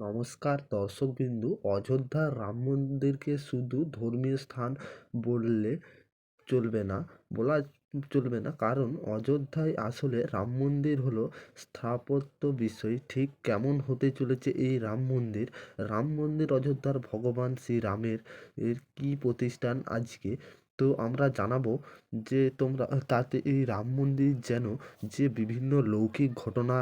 নমস্কার দর্শকবিন্দু অযোধ্যার রাম মন্দিরকে শুধু ধর্মীয় স্থান বললে চলবে না, বলা চলবে না। কারণ অযোধ্যায় আসলে রাম মন্দির হলো স্থাপত্য বিষয়। ঠিক কেমন হতে চলেছে এই রাম মন্দির? রাম মন্দির, অযোধ্যার ভগবান শ্রীরামের এর কী প্রতিষ্ঠান আজকে? তো আমরা জানাব যে তোমরা তাতে এই রাম মন্দির যেন যে বিভিন্ন লৌকিক ঘটনা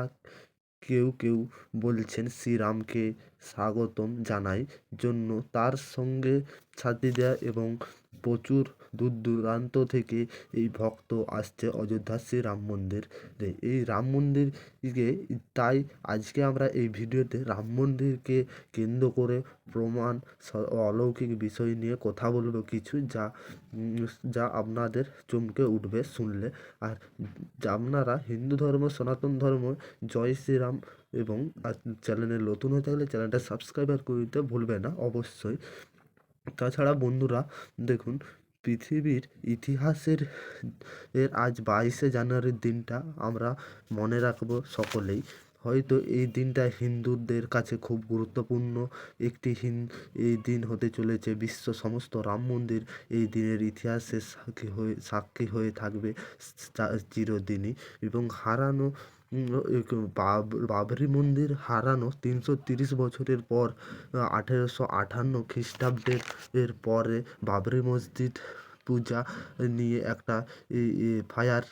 কেউ কেউ বলছেন শ্রীরামকে স্বাগতম জানাই জন্য তার সঙ্গে সাথে দেওয়া এবং প্রচুর দূর দূরান্ত থেকে এই ভক্ত আসছে অযোধ্যা শ্রী রাম মন্দিরে এই রাম মন্দিরকে, তাই আজকে আমরা এই ভিডিওতে রাম মন্দিরকে কেন্দ্র করে প্রমাণ অলৌকিক বিষয় নিয়ে কথা বলব কিছু যা যা আপনাদের চমকে উঠবে শুনলে। আর আপনারা হিন্দু ধর্ম, সনাতন ধর্ম, জয় শ্রীরাম এবং চ্যানেলে নতুন হয়ে থাকলে চ্যানেলটা সাবস্ক্রাইবার করে দিতে ভুলবে না, অবশ্যই। তাছাড়া বন্ধুরা, দেখুন, পৃথিবীর ইতিহাসের, এর আজ বাইশে জানুয়ারির দিনটা আমরা মনে রাখব সকলেই। হয়তো এই দিনটা হিন্দুদের কাছে খুব গুরুত্বপূর্ণ। একটি হিন, এই দিন হতে চলেছে বিশ্ব সমস্ত রাম মন্দির এই দিনের ইতিহাসের সাক্ষী হয়ে সাক্ষী হয়ে থাকবে চিরদিনই। এবং হারানো বাবরি মন্দির হারানো তিনশো তিরিশ বছরের পর, আঠেরোশো আটান্ন খ্রিস্টাব্দের এর পরে বাবরি মসজিদ পূজা নিয়ে একটা এফআইআর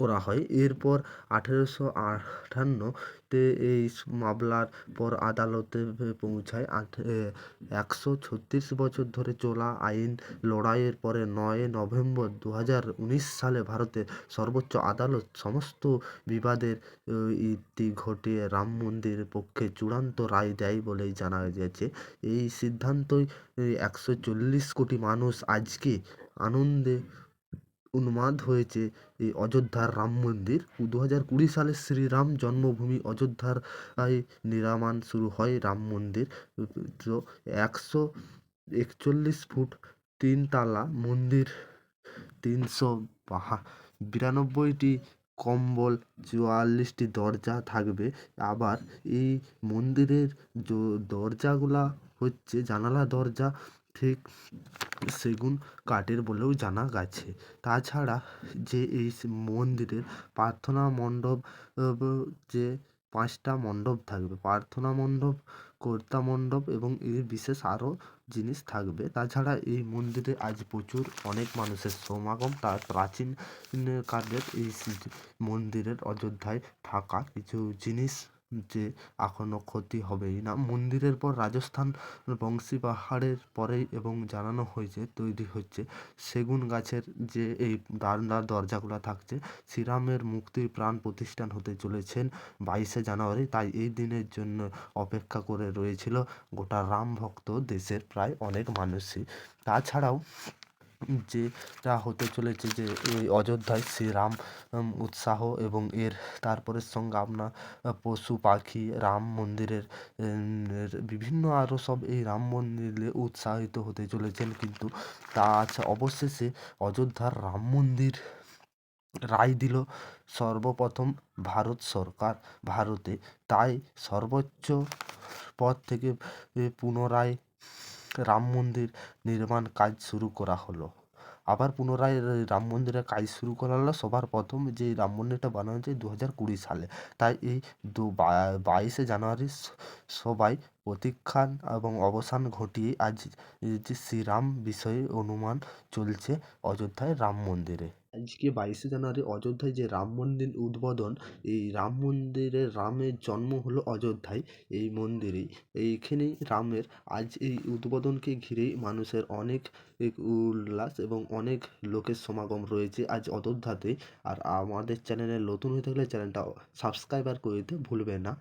করা হয়। এরপর আঠেরোশো আটান্নতে এই মামলার পর আদালতে পৌঁছায়। একশো ছত্রিশ বছর ধরে চলা আইন লড়াইয়ের পরে নয় নভেম্বর দু হাজার উনিশ সালে ভারতের সর্বোচ্চ আদালত সমস্ত বিবাদের ইতি ঘটিয়ে রাম মন্দিরের পক্ষে চূড়ান্ত রায় দেয় বলেই জানা গেছে। এই সিদ্ধান্তই একশো চল্লিশ কোটি মানুষ আজকে আনন্দে উন্মাদ হয়েছে এই অযোধ্যার রাম মন্দির। দু হাজার কুড়ি সালে শ্রীরাম জন্মভূমি অযোধ্যার নির্মাণ শুরু হয় রাম মন্দির। একশো একচল্লিশ ফুট তিন তালা মন্দির, তিনশো বাহা, বিরানব্বইটি কম্বল, চুয়াল্লিশটি দরজা থাকবে। আবার এই মন্দিরের দরজাগুলা হচ্ছে জানালা দরজা, ঠিক সেগুন কাঠের বলেও জানা গেছে। তাছাড়া যে এই মন্দিরের প্রার্থনা মণ্ডপ যে পাঁচটা মণ্ডপ থাকবে, প্রার্থনা মণ্ডপ, কর্তা মণ্ডপ এবং এর বিশেষ আরও জিনিস থাকবে। তাছাড়া এই মন্দিরে আজ প্রচুর অনেক মানুষের সমাগম। তার প্রাচীন কালের এই মন্দিরের অযোধ্যায় থাকা কিছু জিনিস যে এখনও ক্ষতি হবেই। না, মন্দিরের পর রাজস্থান বংশী পাহাড়ের পরেই এবং জানানো হয়েছে, তৈরি হচ্ছে সেগুন গাছের যে এই জানলার দরজাগুলো থাকছে, শ্রীরামের মুক্তির প্রাণ প্রতিষ্ঠান হতে চলেছেন বাইশে জানুয়ারি। তাই এই দিনের জন্য অপেক্ষা করে রয়েছিল গোটা রাম ভক্ত দেশের প্রায় অনেক মানুষই। তাছাড়াও যেটা হতে চলেছে যে এই অযোধ্যায় শ্রীরাম উৎসাহ এবং এর তারপরের সঙ্গে আপনার পশু, পাখি, রাম মন্দিরের বিভিন্ন আরও সব এই রাম মন্দিরে উৎসাহিত হতে চলেছেন। কিন্তু তা আছে অবশেষে অযোধ্যার রাম মন্দির রায় দিল সর্বপ্রথম ভারত সরকার ভারতে। তাই সর্বোচ্চ পদ থেকে পুনরায় রাম মন্দির নির্মাণ কাজ শুরু করা হলো। আবার পুনরায় রাম মন্দিরের কাজ শুরু করা হলো। সবার প্রথম যে রাম মন্দিরটা বানানো হয়েছে দু হাজার কুড়ি সালে। তাই এই দু বাইশে জানুয়ারি সবাই প্রতীক্ষান এবং অবসান ঘটিয়ে আজ যে শ্রীরাম বিষয়ে অনুমান চলছে অযোধ্যায় রাম মন্দিরে। আজকে বাইশে জানুয়ারি অযোধ্যায় যে রাম মন্দির উদ্বোধন, এই রাম মন্দিরে রামের জন্ম হলো অযোধ্যায়, এই মন্দিরেই। এইখানেই রামের আজ এই উদ্বোধনকে ঘিরেই মানুষের অনেক উল্লাস এবং অনেক লোকের সমাগম রয়েছে আজ অযোধ্যাতে। আর আমাদের চ্যানেলে নতুন হয়ে থাকলে চ্যানেলটা সাবস্ক্রাইবার করে দিতে ভুলবেন না।